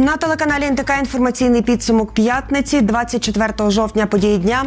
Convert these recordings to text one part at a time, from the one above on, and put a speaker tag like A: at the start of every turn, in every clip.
A: На телеканалі НТК інформаційний підсумок п'ятниці, 24 жовтня, події дня.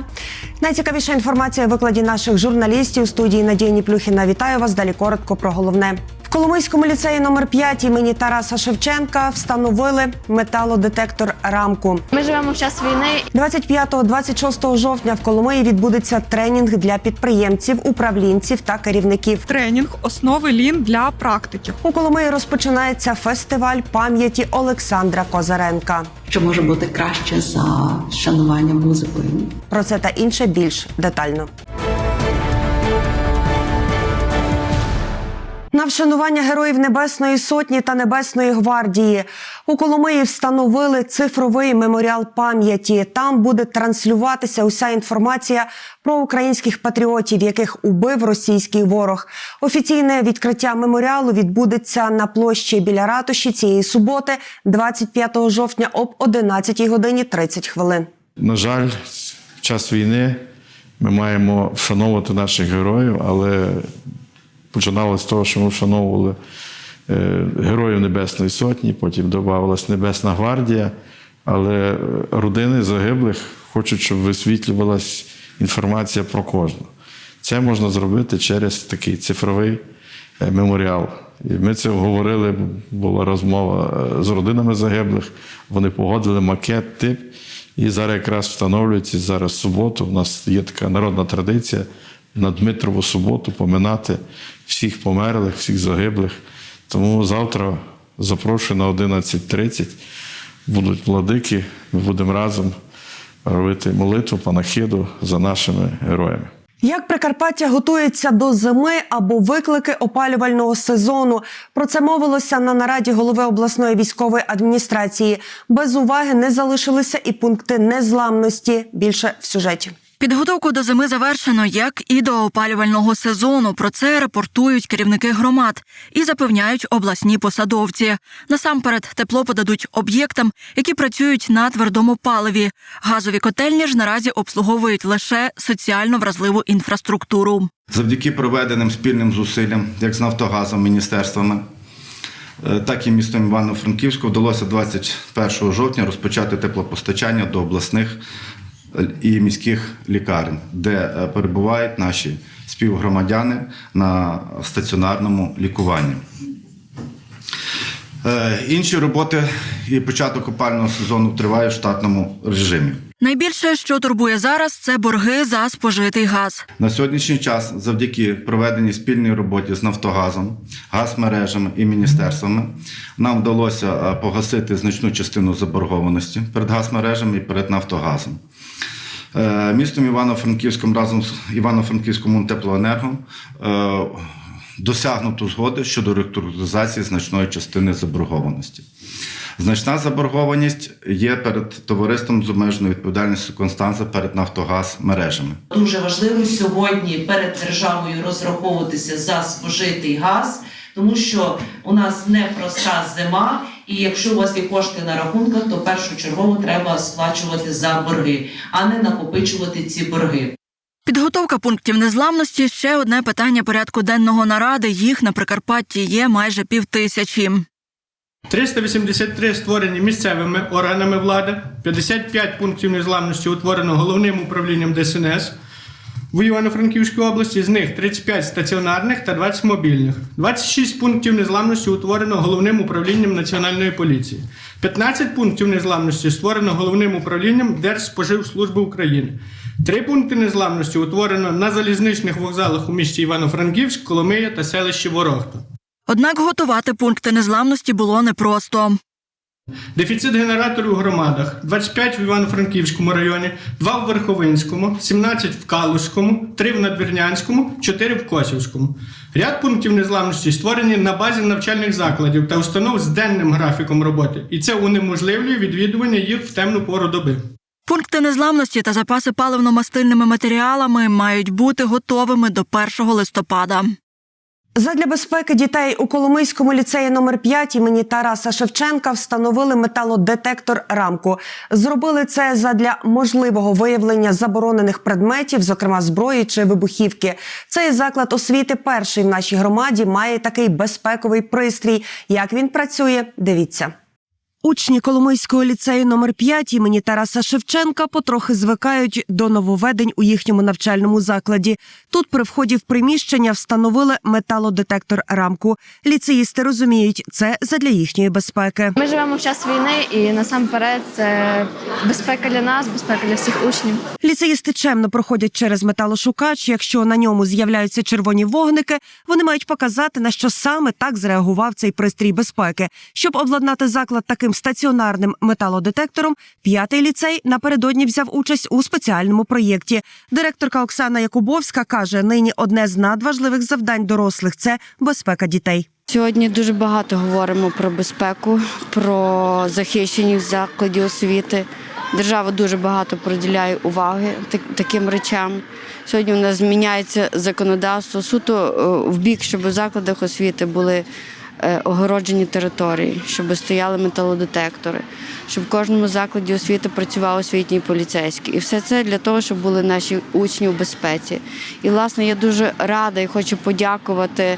A: Найцікавіша інформація в викладі наших журналістів у студії Надії Ніплюхіна. Вітаю вас. Далі коротко про головне. Коломийському ліцеї номер 5 імені Тараса Шевченка встановили металодетектор рамку.
B: Ми живемо в час війни.
A: 25-26 жовтня в Коломиї відбудеться тренінг для підприємців, управлінців та керівників.
C: тренінг основи лін для практиків.
A: У Коломиї розпочинається фестиваль пам'яті Олександра Козаренка.
D: Що може бути краще за шанування музикою?
A: Про це та інше більш детально. На вшанування героїв Небесної Сотні та Небесної гвардії у Коломиї встановили цифровий меморіал пам'яті. Там буде транслюватися уся інформація про українських патріотів, яких убив російський ворог. Офіційне відкриття меморіалу відбудеться на площі біля ратуші цієї суботи, 25 жовтня, об 11 годині 30 хвилин.
E: На жаль, в час війни ми маємо вшановувати наших героїв, але починали з того, що ми вшановували е, Героїв Небесної Сотні, потім додавалась Небесна гвардія. Але е, родини загиблих хочуть, щоб висвітлювалась інформація про кожного. Це можна зробити через такий цифровий е, меморіал. І ми це говорили, була розмова з родинами загиблих. Вони погодили макет, тип. І зараз якраз встановлюється зараз в суботу. У нас є така народна традиція на Дмитрову суботу поминати всіх померлих, всіх загиблих. Тому завтра запрошую на 11.30. Будуть владики, ми будемо разом робити молитву, панахиду за нашими героями.
A: Як Прикарпаття готується до зими або виклики опалювального сезону? Про це мовилося на нараді голови обласної військової адміністрації. Без уваги не залишилися і пункти незламності. Більше в сюжеті.
F: Підготовку до зими завершено, як і до опалювального сезону. Про це репортують керівники громад і запевняють обласні посадовці. Насамперед, тепло подадуть об'єктам, які працюють на твердому паливі. Газові котельні ж наразі обслуговують лише соціально вразливу інфраструктуру.
G: Завдяки проведеним спільним зусиллям, як з Нафтогазом, міністерствами, е, так і містом Івано-Франківську вдалося 21 жовтня розпочати теплопостачання до обласних і міських лікарень, де е, перебувають наші співгромадяни на стаціонарному лікуванні. Е, Інші роботи і початок опального сезону триває в штатному режимі.
F: Найбільше, що турбує зараз, це борги за спожитий газ.
G: На сьогоднішній час, завдяки проведеній спільній роботі з Нафтогазом, газмережами і міністерствами, нам вдалося е, погасити значну частину заборгованості перед газмережами і перед Нафтогазом. Е, Містом Івано-Франківським разом з Івано-Франківському теплоенерго е, досягнуто згоди щодо реструктуризації значної частини заборгованості. Значна заборгованість є перед товариством з обмеженою відповідальністю Констанца перед Нафтогаз мережами.
H: Дуже важливо сьогодні перед державою розраховуватися за спожитий газ, тому що у нас непроста зима, і якщо у вас є кошти на рахунках, то першочергово треба сплачувати за борги, а не накопичувати ці борги.
F: Підготовка пунктів незламності ще одне питання порядку денного наради. Їх на Прикарпатті є майже півтисячі.
I: 383 створені місцевими органами влади, 55 пунктів незламності утворено головним управлінням ДСНС в Івано-Франківській області, з них 35 стаціонарних та 20 мобільних. 26 пунктів незламності утворено головним управлінням Національної поліції. 15 пунктів незламності створено головним управлінням Держспоживслужби України. Три пункти незламності утворено на залізничних вокзалах у місті Івано-Франківськ, Коломия та селищі Ворохта.
F: Однак готувати пункти незламності було непросто.
I: Дефіцит генераторів у громадах 25 в Івано-Франківському районі, 2 в Верховинському, 17 в Калузькому, 3 в Надвірнянському, 4 в Косівському. Ряд пунктів незламності створені на базі навчальних закладів та установ з денним графіком роботи, і це унеможливлює відвідування їх в темну пору доби.
F: Пункти незламності та запаси паливно-мастильними матеріалами мають бути готовими до 1 листопада.
A: Задля безпеки дітей у Коломийському ліцеї номер 5 імені Тараса Шевченка встановили металодетектор рамку. Зробили це задля можливого виявлення заборонених предметів, зокрема зброї чи вибухівки. Цей заклад освіти перший в нашій громаді має такий безпековий пристрій. Як він працює, дивіться. Учні Коломийського ліцею номер 5 імені Тараса Шевченка потрохи звикають до нововведень у їхньому навчальному закладі. Тут при вході в приміщення встановили металодетектор рамку. Ліцеїсти розуміють, це задля їхньої безпеки.
B: Ми живемо в час війни, і насамперед це безпека для нас, безпека для всіх учнів.
A: Ліцеїсти чемно проходять через металошукач. Якщо на ньому з'являються червоні вогники, вони мають показати на що саме так зреагував цей пристрій безпеки. Щоб обладнати заклад таким стаціонарним металодетектором, п'ятий ліцей напередодні взяв участь у спеціальному проєкті. Директорка Оксана Якубовська каже: нині одне з надважливих завдань дорослих це безпека дітей.
J: Сьогодні дуже багато говоримо про безпеку, про захищеність закладів освіти. Держава дуже багато приділяє уваги таким речам. Сьогодні у нас зміняється законодавство суто е, в бік, щоб у закладах освіти були огороджені території, щоб стояли металодетектори, щоб в кожному закладі освіти працював освітній поліцейський. І все це для того, щоб були наші учні у безпеці. І, власне, я дуже рада і хочу подякувати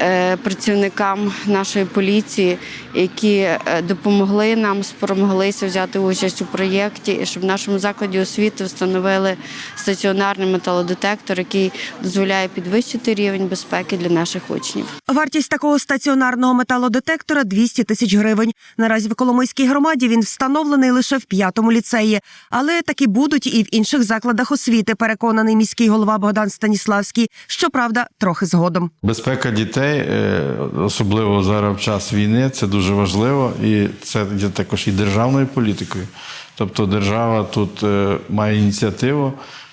J: е, працівникам нашої поліції, які е, допомогли нам, спромоглися взяти участь у проєкті, щоб в нашому закладі освіти встановили стаціонарний металодетектор, який дозволяє підвищити рівень безпеки для наших учнів.
A: Вартість такого стаціонарного металодетектора 200 тисяч гривень. Наразі в Коломийській громаді він встановлений лише в п'ятому ліцеї, але такі будуть і в інших закладах освіти. Переконаний міський голова Богдан Станіславський. Щоправда, трохи згодом.
E: Безпека дітей, е, особливо зараз в час війни, це дуже важливо, і це є також і державною політикою. Тобто держава тут е, має ініціативу,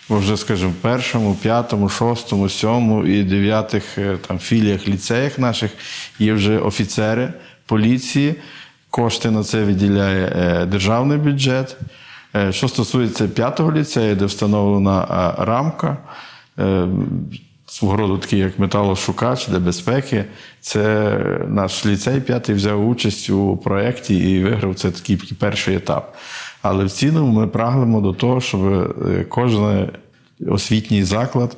E: бо вже, скажімо, в першому, п'ятому, шостому, сьомому і дев'ятих е, там філіях, ліцеях наших є вже офіцери поліції. Кошти на це виділяє е, державний бюджет. Е, Що стосується п'ятого ліцею, де встановлена рамка, свого роду такий як металошукач для безпеки. Це наш ліцей п'ятий взяв участь у проєкті і виграв це такий перший етап. Але в цілому ми прагнемо до того, щоб е, кожен освітній заклад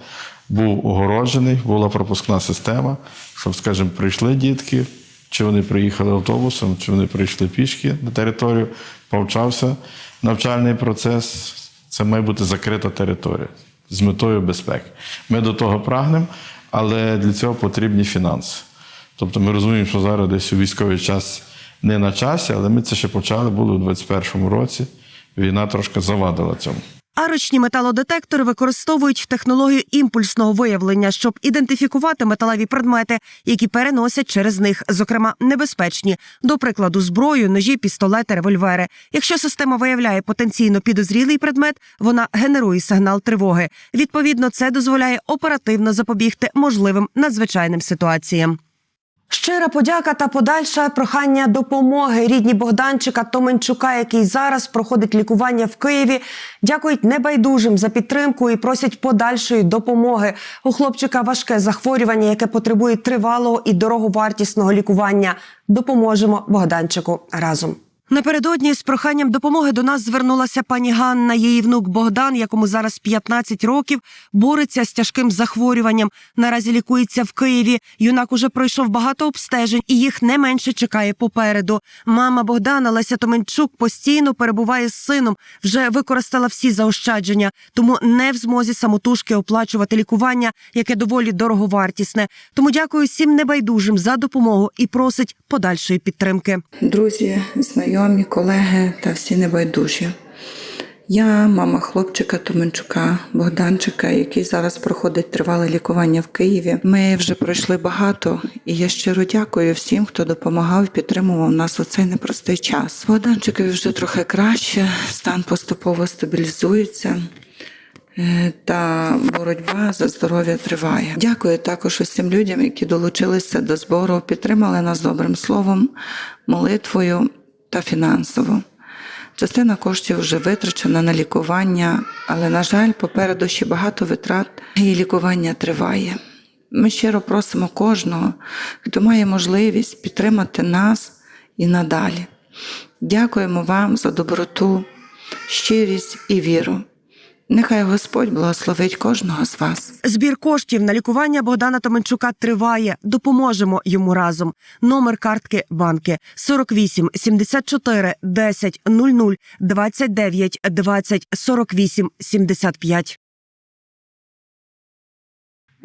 E: був огороджений, була пропускна система, щоб, скажімо, прийшли дітки, чи вони приїхали автобусом, чи вони прийшли пішки на територію, повчався навчальний процес. Це має бути закрита територія з метою безпеки. Ми до того прагнемо, але для цього потрібні фінанси. Тобто ми розуміємо, що зараз десь у військовий час не на часі, але ми це ще почали було у 2021 році. Війна трошки завадила цьому.
A: Арочні металодетектори використовують технологію імпульсного виявлення, щоб ідентифікувати металеві предмети, які переносять через них, зокрема небезпечні, до прикладу, зброю, ножі, пістолети, револьвери. Якщо система виявляє потенційно підозрілий предмет, вона генерує сигнал тривоги. Відповідно, це дозволяє оперативно запобігти можливим надзвичайним ситуаціям. Щира подяка та подальше прохання допомоги рідні Богданчика Томенчука, який зараз проходить лікування в Києві. Дякують небайдужим за підтримку і просять подальшої допомоги. У хлопчика важке захворювання, яке потребує тривалого і дороговартісного лікування. Допоможемо Богданчику разом. Напередодні з проханням допомоги до нас звернулася пані Ганна. Її внук Богдан, якому зараз 15 років, бореться з тяжким захворюванням. Наразі лікується в Києві. Юнак уже пройшов багато обстежень, і їх не менше чекає попереду. Мама Богдана Леся Томенчук постійно перебуває з сином, вже використала всі заощадження, тому не в змозі самотужки оплачувати лікування, яке доволі дороговартісне. Тому дякую всім небайдужим за допомогу і просить подальшої підтримки.
K: друзі, знайомі, колеги та всі небайдужі. Я мама хлопчика Томенчука Богданчика, який зараз проходить тривале лікування в Києві. Ми вже пройшли багато, і я щиро дякую всім, хто допомагав і підтримував нас у цей непростий час. Богданчикові вже трохи краще, стан поступово стабілізується. Е, Та боротьба за здоров'я триває. Дякую також усім людям, які долучилися до збору, підтримали нас добрим словом, молитвою та фінансово. Частина коштів вже витрачена на лікування, але, на жаль, попереду ще багато витрат, і лікування триває. Ми щиро просимо кожного, хто має можливість підтримати нас і надалі. Дякуємо вам за доброту, щирість і віру. Нехай Господь благословить кожного з вас.
A: Збір коштів на лікування Богдана Томенчука триває. Допоможемо йому разом. Номер картки банки 48 74 10 00 29 20 48 75.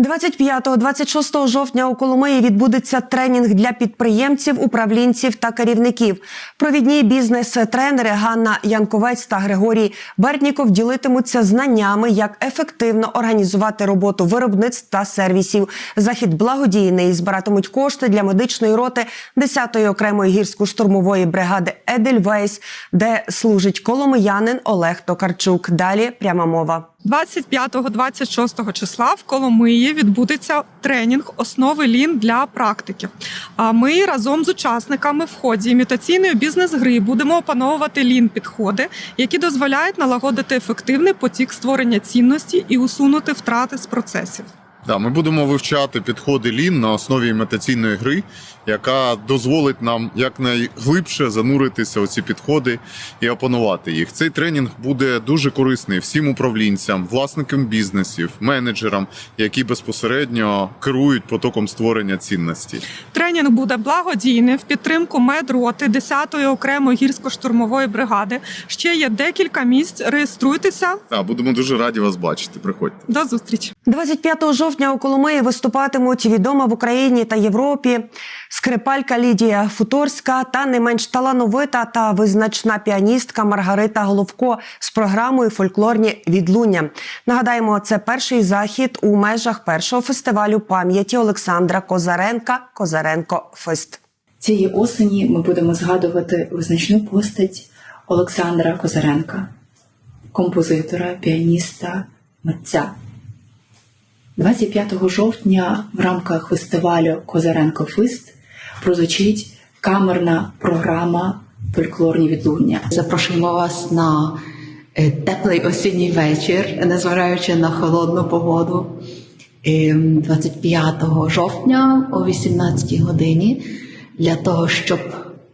A: 25-26 жовтня у Коломиї відбудеться тренінг для підприємців, управлінців та керівників. Провідні бізнес-тренери Ганна Янковець та Григорій Бердніков ділитимуться знаннями, як ефективно організувати роботу виробництв та сервісів. Захід благодійний збиратимуть кошти для медичної роти 10-ї окремої гірсько-штурмової бригади Едельвейс, де служить коломиянин Олег Токарчук. Далі пряма мова.
C: 25-26 числа в Коломиї відбудеться тренінг основи лін для практиків. А ми разом з учасниками в ході імітаційної бізнес-гри будемо опановувати лін підходи, які дозволяють налагодити ефективний потік створення цінності і усунути втрати з процесів.
L: Да, ми будемо вивчати підходи лін на основі імітаційної гри, яка дозволить нам якнайглибше зануритися у ці підходи і опанувати їх. Цей тренінг буде дуже корисний всім управлінцям, власникам бізнесів, менеджерам, які безпосередньо керують потоком створення цінності.
C: Тренінг буде благодійний в підтримку медроти 10-ї окремої гірсько-штурмової бригади. Ще є декілька місць. Реєструйтеся.
L: Да, будемо дуже раді вас бачити. Приходьте.
C: До зустрічі.
A: 25 жовтня у Коломиї виступатимуть відома в Україні та Європі скрипалька Лідія Футорська та не менш талановита та визначна піаністка Маргарита Головко з програмою Фольклорні відлуння. Нагадаємо, це перший захід у межах першого фестивалю пам'яті Олександра Козаренка Козаренко Фест.
M: Цієї осені ми будемо згадувати визначну постать Олександра Козаренка, композитора, піаніста, митця. 25 жовтня в рамках фестивалю Козаренко Фест прозвучить камерна програма Фольклорні відлуння.
D: Запрошуємо вас на е, теплий осінній вечір, незважаючи на холодну погоду. Е, 25 жовтня о 18 годині для того, щоб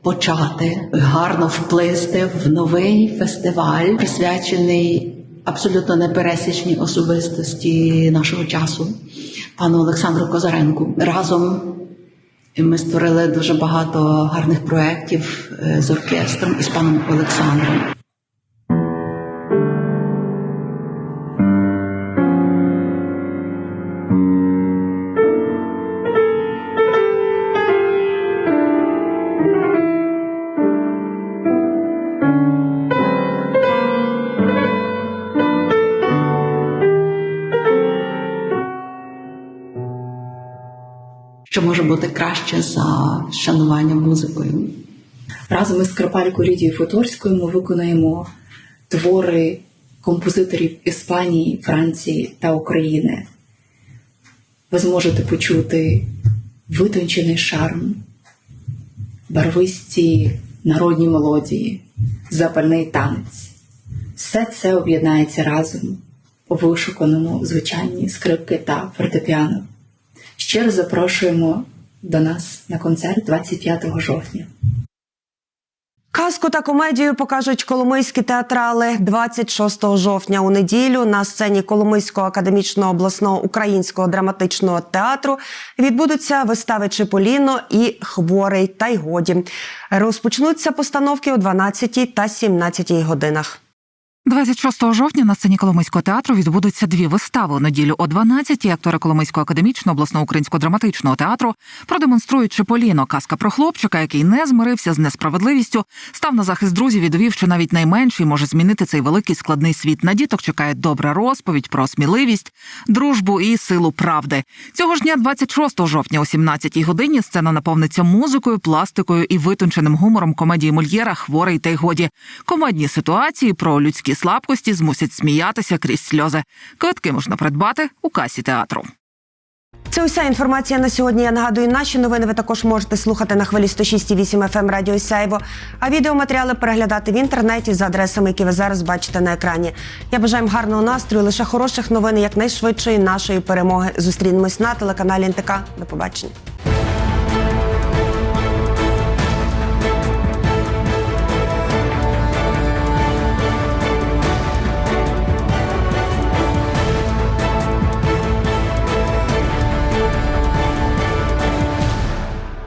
D: почати гарно вплисти в новий фестиваль, присвячений абсолютно непересічні особистості нашого часу, пану Олександру Козаренку. Разом ми створили дуже багато гарних проєктів е, з оркестром і з паном Олександром. Що може бути краще за шанування музикою?
M: Разом із Скрипалькою Лідією Фоторською ми виконаємо твори композиторів Іспанії, Франції та України. Ви зможете почути витончений шарм, барвисті народні мелодії, запальний танець. Все це об'єднається разом у вишуканому звичайні скрипки та фортепіано. Ще раз запрошуємо до нас на концерт 25 жовтня.
A: Казку та комедію покажуть коломийські театрали 26 жовтня у неділю на сцені Коломийського академічного обласного українського драматичного театру відбудуться вистави Чиполіно і Хворий та й годі. Розпочнуться постановки о 12 та 17 годинах.
N: 26 жовтня на сцені Коломийського театру відбудуться дві вистави. Неділю о 12-й актори Коломийського академічного обласного українського драматичного театру продемонструють Чиполіно, казка про хлопчика, який не змирився з несправедливістю, став на захист друзів і довів, що навіть найменший може змінити цей великий складний світ. На діток чекає добра розповідь про сміливість, дружбу і силу правди. Цього ж дня, 26 жовтня, о 17-й годині, сцена наповниться музикою, пластикою і витонченим гумором комедії Мольєра Хворий та й годі. Комедні ситуації про людські слабкості змусять сміятися крізь сльози. Квитки можна придбати у касі театру.
A: Це уся інформація на сьогодні. Я нагадую, наші новини ви також можете слухати на хвилі 106,8 FM Радіо Сяйво, а відеоматеріали переглядати в інтернеті за адресами, які ви зараз бачите на екрані. Я бажаю вам гарного настрою, лише хороших новин, якнайшвидшої нашої перемоги. Зустрінемось на телеканалі НТК. До побачення.